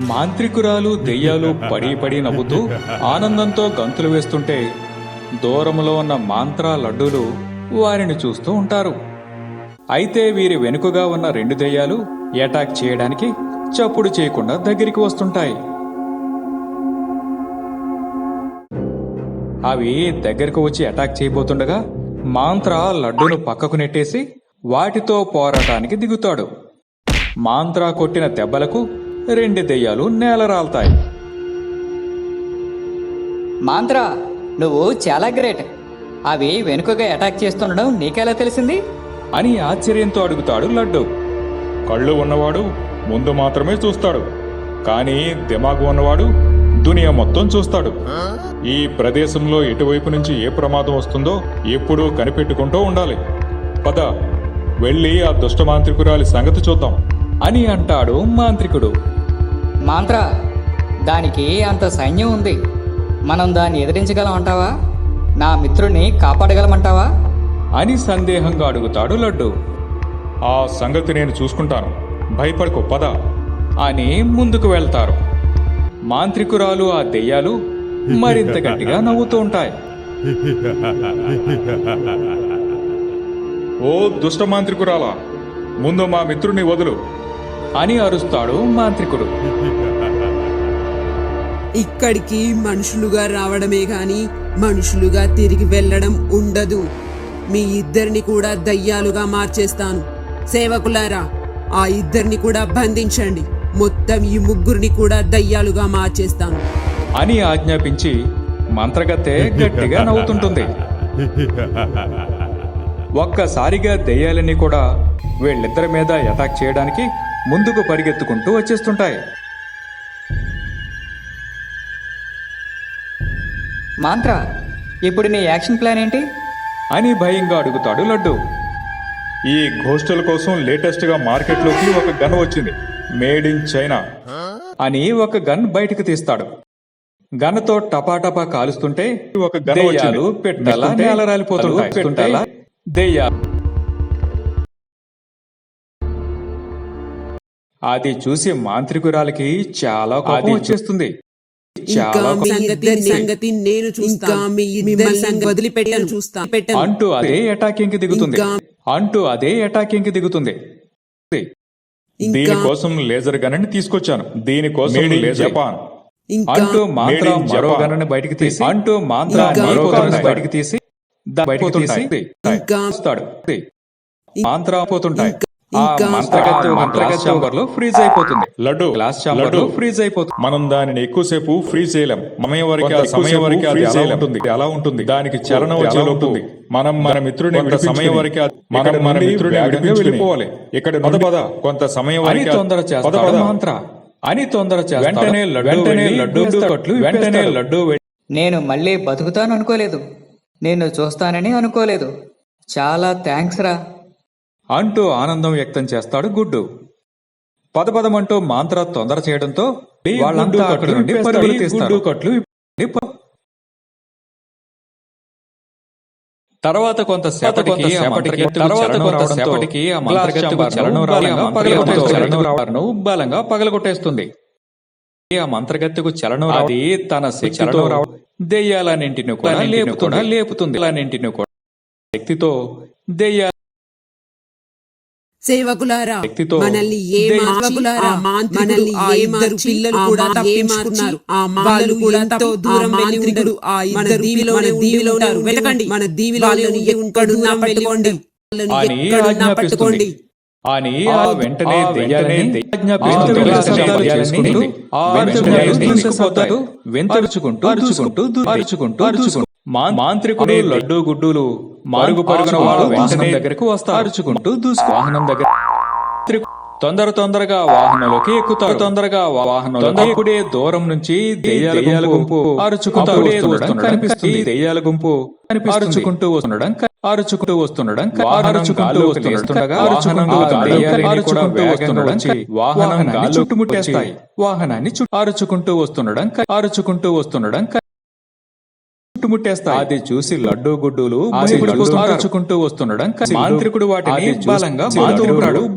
మాంత్రికురాలు దెయ్యాలు పడి పడి నవ్వుతూ ఆనందంతో గంతులు వేస్తుంటే దూరంలో ఉన్న మాంత్రా లడ్డూలు వారిని చూస్తూ ఉంటారు. అయితే వీరి వెనుకగా ఉన్న రెండు దెయ్యాలు అటాక్ చేయడానికి చప్పుడు చేయకుండా దగ్గరికి వస్తుంటాయి. అవి దగ్గరకు వచ్చి అటాక్ చేయబోతుండగా మాంత్ర లడ్డును పక్కకు నెట్టేసి వాటితో పోరాటానికి దిగుతాడు. మాంత్ర కొట్టిన దెబ్బలకు రెండు దెయ్యాలు నేలరాల్తాయి మాంత్రా నువ్వు చాలా గ్రేట్. అవి వెనుకగా అటాక్ చేస్తుండడం నీకెలా తెలిసింది? అని ఆశ్చర్యంతో అడుగుతాడు లడ్డు. కళ్ళు ఉన్నవాడు ముందు మాత్రమే చూస్తాడు. కానీ దిమాగు ఉన్నవాడు దునియా మొత్తం చూస్తాడు. ఈ ప్రదేశంలో ఎటువైపు నుంచి ఏ ప్రమాదం వస్తుందో ఎప్పుడూ కనిపెట్టుకుంటూ ఉండాలి. పద వెళ్ళి ఆ దుష్ట మాంత్రికురాలి సంగతి చూద్దాం అని అంటాడు మాంత్రికుడు. మాంత్రా దానికి అంత సైన్యం ఉంది? మనం దాన్ని ఎదిరించగలం అంటావా? నా మిత్రుడిని కాపాడగలమంటావా? అని సందేహంగా అడుగుతాడు లడ్డు. ఆ సంగతి నేను చూసుకుంటాను. భయపడకు పద అని ముందుకు వెళ్తారు. మాంత్రికురాలు ఆ దెయ్యాలు మరింత గట్టిగా నవ్వుతూ ఉంటాయి. ఓ దుష్ట మాంత్రికురాలా ముందు మా మిత్రుని వదులు. అని అరుస్తాడు మాంత్రికుడు. ఇక్కడికి మనుషులుగా రావడమే గాని మనుషులుగా తిరిగి వెళ్ళడం ఉండదు. మీ ఇద్దరిని కూడా దయ్యాలుగా మార్చేస్తాను. సేవకులారా ఆ ఇద్దరిని కూడా బంధించండి. మొత్తం ఈ ముగ్గురిని కూడా దయ్యాలుగా మార్చేస్తాను. అని ఆజ్ఞాపించి మంత్రగత్తె గట్టిగా నవ్వుతుంటుంది. ఒక్కసారిగా దెయ్యాలన్నీ కూడా వీళ్ళిద్దరి మీద అటాక్ చేయడానికి ముందుకు పరిగెత్తుకుంటూ వచ్చేస్తుంటాయి. మాంత్రా ఇప్పుడు నీ యాక్షన్ ప్లాన్ ఏంటి? అని భయంగా అడుగుతాడు లడ్డు. ఈ ఘోస్టుల కోసం లేటెస్ట్గా మార్కెట్లోకి ఒక గన్ వచ్చింది. మేడ్ ఇన్ చైనా అని ఒక గన్ బయటకు తీస్తాడు. గన్తో టపాటపా కాలుస్తుంటే ఒక దెయ్యాలు పెట్టలా నేలరాలిపోతుంటాయి. పెట్టలా? దెయ్యాలు అది చూసి మాంత్రికురాలకి చాలా కోపం వచ్చేస్తుంది. సంగతి నేను వదిలిపెట్టాను చూస్తా అంటూ అదే అటాకింగ్కి దిగుతుంది. అంటూ అదే అటాకింగ్కి దిగుతుంది. దీనికోసం లేజర్ గన్ తీసుకొచ్చాను. దీనికోసం జపాన్ అంటూ మాంత్ర మరో. గన్ను బయటికి తీసి అంటూ మాంత్ర మరో బయటికి తీసి బయటికి తీసి ఇంకా మాంత్ర పోతుంటాయి. గ్లాస్ చాంబర్లో ఫ్రీజ్ అయిపోతుంది. Laddu glass chamber laddu. లో ఫ్రీజ్ అయిపోతుంది. మనం దానిని ఎక్కువసేపు ఫ్రీజ్ చేయలేం. సమయం వరకు సమయం అది. ఉంటుంది. అలా ఉంటుంది. దానికి చలనం చలనం వచ్చే వచ్చేలోపు ఉంటుంది. మనం మన మిత్రుని కొంత కొంత సమయం వరకు మనం మనం మిత్రుని వెళ్ళిపోవాలి. ఇక్కడ పద పద. కొంత సమయం వరకు తొందర చేస్తాడు. మంత్ర అని తొందర చేస్తాడు. వెంటనే లడ్డు వెంటనే లడ్డు. కట్లు వెంటనే. లడ్డు నేను మళ్ళీ బతుకుతాను అనుకోలేదు. నేను చూస్తానని అనుకోలేదు. చాలా థ్యాంక్స్ రా. అంటూ ఆనందం వ్యక్తం చేస్తాడు గుడ్డు. పదపదమంటూ మాంత్ర తొందర చేయడంతో వాళ్ళంతా అక్కడి నుండి పరుగులు తీస్తారు. కట్లు విప్పి ప- తర్వాత కొంతసేపటికి సేపటికి తర్వాత కొంతసేపటికి ఆ మంత్రగత్తెకు బలంగా పగలగొట్టేస్తుంది. ఆ మంత్రగత్తెకు చలనం అది తన శక్తితో దెయ్యాలన్నింటిని కూడా లేపుతుంది. లేపుతుంది. అలాంటిని కూడా శక్తితో దెయ్యాల సేవకులారా మనల్ని ఏ సేవకులారా మనల్ని ఏ ఇద్దరు పిల్లలు కూడా తప్పించుకున్నారు. ఆ వాళ్ళు కూడా ఎంతో దూరం మాంత్రికుడు ఆ ఇద్దరు దీవిలో మన దీవిలో వెతకండి. మన దీవిలో ఎక్కడున్నా పట్టుకోండి. ఎక్కడున్నా పట్టుకోండి. అని ఆ వెంటనే అరుచుకుంటూ అరుచుకుంటూ అరుచుకుంటూ మాంత్రికుడు లడ్డు గుడ్డులు మారుగు పరుగున వాహనం వెంటనే దగ్గరకు వస్తారు. అరుచుకుంటూ దూసుకు వాహనం దగ్గర తొందర తొందరగా వాహనంలోకి ఎక్కుతారు. తొందరగా వాహనం అప్పుడే దూరం నుంచి దెయ్యాల గుంపు అరుచుకుంటూ కనిపిస్తుంది. దెయ్యాల గుంపు అరుచుకుంటూ వస్తుండడం అరుచుకుంటూ వస్తుండడం అరుచుకుంటూ వస్తుండగా అరుచుకుంటూ వస్తుండడం వాహనాన్ని చుట్టుముట్టేస్తాయి. వాహనాన్ని చుట్టూ అరుచుకుంటూ వస్తుండడం అరుచుకుంటూ వస్తుండడం చుట్టుముట్టేస్తాయి. అది చూసి లడ్డు గుడ్డులు భయపడిపోతుంటారు. వస్తుండడం మాంత్రికుడు వాటిని బలంగా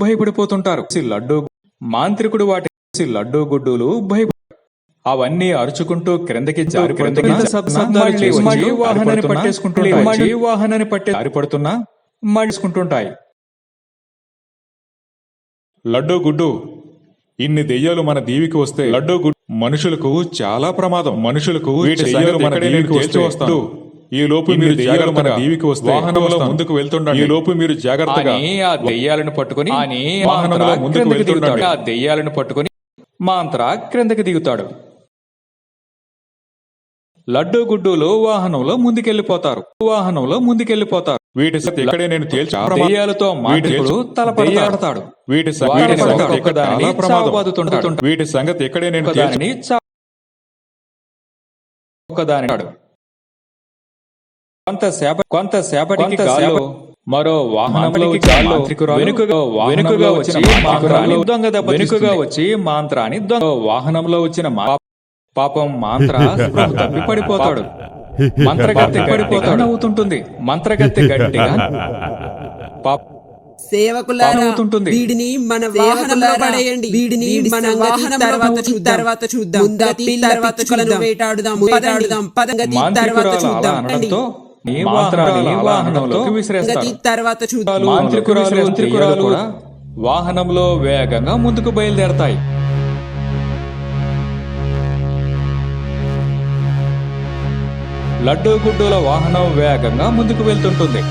భయపడిపోతుంటారు. లడ్డు మాంత్రికుడు వాటి లడ్డు గుడ్డులు భయప అవన్నీ అరుచుకుంటూ క్రిందకి వాహనాన్ని పట్టేసుకుంటుంటాయి. వచ్చి వాహనాన్ని పట్టే జారిపడుతున్నా మడుచుకుంటుంటాయి లడ్డు గుడ్డు ఇన్ని దెయ్యాలు మన దీవికి వస్తే లడ్డు మనుషులకు చాలా ప్రమాదం. మనుషులకు వీటి దెయ్యాలు మన దీవికి వస్తే వస్తాడు ఈ లోపు మీరు దెయ్యాలు మన దీవికి వస్తే వాహనంలో ముందుకు వెళ్తుండండి. ఈ లోపు మీరు జాగ్రత్తగా ఆ దెయ్యాలను పట్టుకుని వాహనంలో ముందుకు వెళ్తుండండి. ఆ దెయ్యాలను పట్టుకుని మాంత్ర క్రిందకి దిగుతాడు. లడ్డు గుడ్డులు వాహనంలో ముందుకెళ్ళిపోతారు వాహనంలో ముందుకెళ్ళిపోతారు వీటి ఇక్కడే నేను తేల్చి దెయ్యాలతో మాంత్రికుడు తలపడతాడు. వీటి సంగతి. వీటి సంగతి ఇక్కడే నేను ఒకదాని కొంతసేప కొంతసేపటికి మరో వాహనంలో వెనుకగా వెనుకగా వచ్చి మాంత్రాన్ని దొంగ దెబ్బ వెనుకగా వచ్చి మాంత్రాన్ని వాహనంలో వచ్చిన మా- పాపం మాంత్ర తప్పి పడిపోతాడు. మంత్రగత్తె పడిపోతాడు. నవ్వుతుంటుంది. మంత్రగత్తె గట్టిగా పాప సేవకులారా పాపమవుతుంటుంది. వీడిని మన వాహనంలో పడేయండి. వీడిని మన వాహనం తర్వాత చూద్దాం. తర్వాత చూద్దాం. ముందతి తర్వాత చూద్దాం వేటాడుదాం. వేటాడుదాం. పదంగతి తర్వాత చూద్దాం. తర్వాత చూద్దాం. మాంత్రికురాలు మంత్రికురాలు కూడా వాహనంలో వేగంగా ముందుకు బయలుదేరతాయి. లడ్డూ గుడ్డుల వాహనం వేగంగా ముందుకు వెళ్తుంటుంది.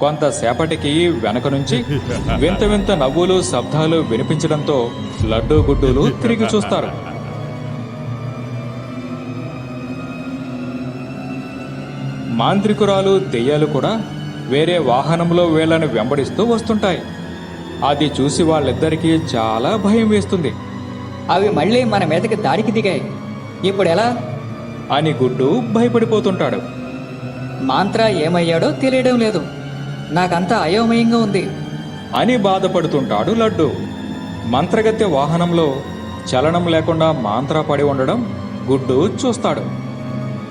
కొంతసేపటికి వెనక నుంచి వింత వింత నవ్వులు శబ్దాలు వినిపించడంతో లడ్డూ గుడ్డులు తిరిగి చూస్తారు. మాంత్రికురాలు దెయ్యాలు కూడా వేరే వాహనంలో వీళ్ళని వెంబడిస్తూ వస్తుంటాయి. అది చూసి వాళ్ళిద్దరికీ చాలా భయం వేస్తుంది. అవి మళ్ళీ మన మీదకి దాడికి దిగాయి. ఇప్పుడు ఎలా? అని గుడ్డు భయపడిపోతుంటాడు. మాంత్ర ఏమయ్యాడో తెలియడం లేదు. నాకంతా అయోమయంగా ఉంది. అని బాధపడుతుంటాడు లడ్డు. మంత్రగత్తె వాహనంలో చలనం లేకుండా మాంత్ర పడి ఉండడం గుడ్డు చూస్తాడు.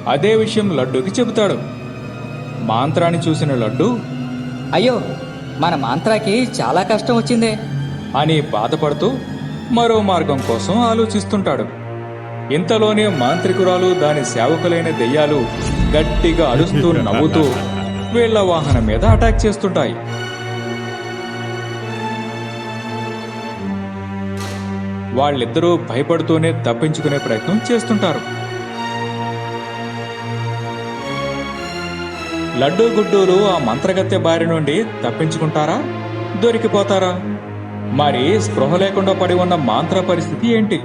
అదే విషయం లడ్డుకి చెబుతాడు. మాంత్రాన్ని చూసిన లడ్డు అయ్యో మన మాంత్రాకి చాలా కష్టం వచ్చిందే. అని బాధపడుతూ మరో మార్గం కోసం ఆలోచిస్తుంటాడు. ఇంతలోనే మాంత్రికురాలు దాని సేవకులైన దెయ్యాలు గట్టిగా అడుస్తూ నవ్వుతూ వీళ్ళ వాహనం మీద అటాక్ చేస్తుంటాయి. వాళ్ళిద్దరూ భయపడుతూనే తప్పించుకునే ప్రయత్నం చేస్తుంటారు. లడ్డూ గుడ్డూలు ఆ మంత్రగత్తె బారి నుండి తప్పించుకుంటారా? దొరికిపోతారా? మరి స్పృహ లేకుండా పడి ఉన్న మాంత్ర పరిస్థితి ఏంటి?